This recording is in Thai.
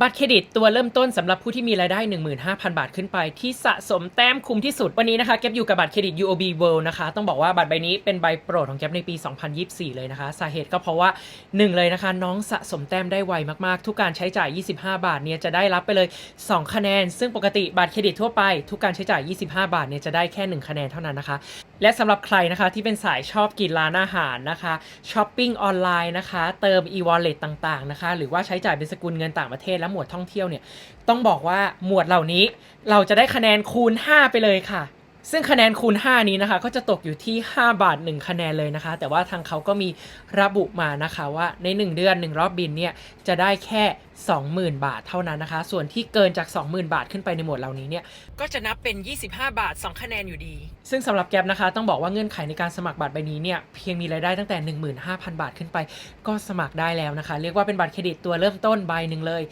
บัตรเครดิตตัวเริ่มต้นสำหรับผู้ที่มีรายได้ 15,000 บาทขึ้นไป ที่สะสมแต้มคุ้มที่สุด วันนี้นะคะแก๊ปอยู่กับบัตรเครดิต UOB World นะคะ ต้องบอกว่าบัตรใบนี้เป็นใบโปรดของแก๊ปในปี 2024 เลยนะคะ สาเหตุก็เพราะว่า 1 เลยนะคะ น้องสะสมแต้มได้ไวมากๆ ทุกการใช้จ่าย 25 บาทเนี่ยจะได้รับไปเลย 2 คะแนน ซึ่งปกติบัตรเครดิตทั่วไปทุกการใช้จ่าย 25 บาทเนี่ยจะได้แค่ 1 คะแนนเท่านั้นนะคะ และสำหรับใครนะคะที่เป็นสายชอบกินร้านอาหารนะคะช้อปปิ้งออนไลน์นะคะเติม e-wallet ต่างๆนะคะหรือว่าใช้จ่ายเป็นสกุลเงินต่างประเทศและหมวดท่องเที่ยวเนี่ยต้องบอกว่าหมวดเหล่านี้เราจะได้คะแนนคูณ 5 ไปเลยค่ะ ซึ่งคะแนนคูณ 5 นี้นะคะ ก็จะตกอยู่ที่ 5 บาท 1 คะแนนเลยนะคะ แต่ว่าทางเขาก็มีระบุมานะคะว่าใน 1 เดือน 1 รอบบินเนี่ย จะได้แค่ 20,000 บาทเท่านั้นนะคะ ส่วนที่เกินจาก 20,000 บาทขึ้นไปในหมวดเหล่านี้เนี่ย ก็จะนับเป็น 25 บาท 2 คะแนนอยู่ดี ซึ่งสำหรับแก๊ปนะคะ ต้องบอกว่าเงื่อนไขในการสมัครบัตรใบนี้เนี่ย เพียงมีรายได้ตั้งแต่ 15,000 บาทขึ้นไป ก็สมัครได้แล้วนะคะ เรียกว่าเป็นบัตรเครดิตตัวเริ่มต้นใบหนึ่งเลย